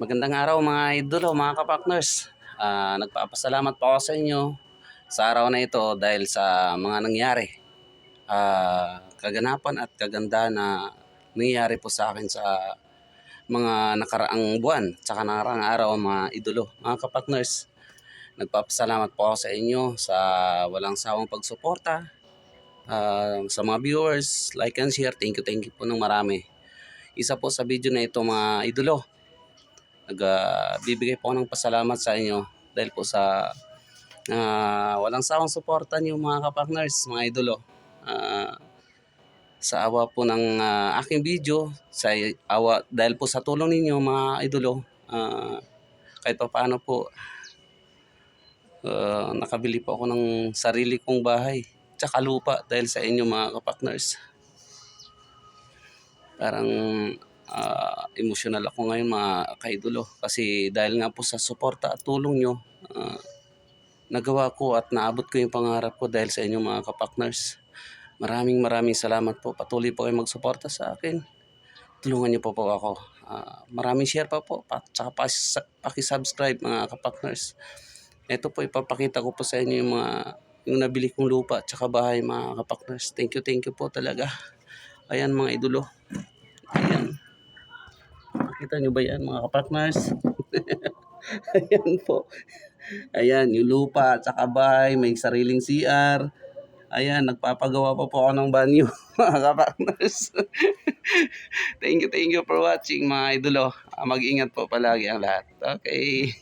Magandang araw mga idolo, mga kapakners. Ah, nagpapasalamat po ako sa inyo sa araw na ito dahil sa mga nangyari. Ah, kaganapan at kaganda na nangyari po sa akin sa mga nakaraang buwan tsaka nakaraang araw mga idolo, mga kapakners. Nagpapasalamat po ako sa inyo sa walang sawang pagsuporta. Ah, sa mga viewers, like and share. Thank you, thank you po ng marami. Isa po sa video na ito mga idolo nagbibigay po ako ng pasalamat sa inyo dahil po sa ah, walang sawang suporta niyo mga kapakners, mga idolo. Ah, sa awa po ng ah, aking video, sa awa dahil po sa tulong ninyo mga idolo, ah, kahit pa paano po ah, nakabili po ako ng sarili kong bahay tsaka lupa dahil sa inyo mga kapakners. Parang ah, emotional ako ngayon mga kaidolo. Kasi dahil nga po sa suporta at tulong nyo ah, nagawa ko at naabot ko yung pangarap ko dahil sa inyo mga kapakners maraming maraming salamat po. Patuloy po kayo magsuporta sa akin. Tulungan niyo po po ako. Ah, maraming share pa po. At saka pas- pakisubscribe mga kapakners ito po ipapakita ko po sa inyo yung mga yung nabili kong lupa at saka bahay mga kapakners thank you thank you po talaga. Ayan mga idolo. Ayan Nakita nyo ba yan mga kapatners? Ayan po. Ayan, yung lupa at saka bahay, may sariling CR. Ayan, nagpapagawa pa po ako ng banyo mga kapatners. thank you, thank you for watching mga idolo. Ah, Mag-ingat po palagi ang lahat. Okay.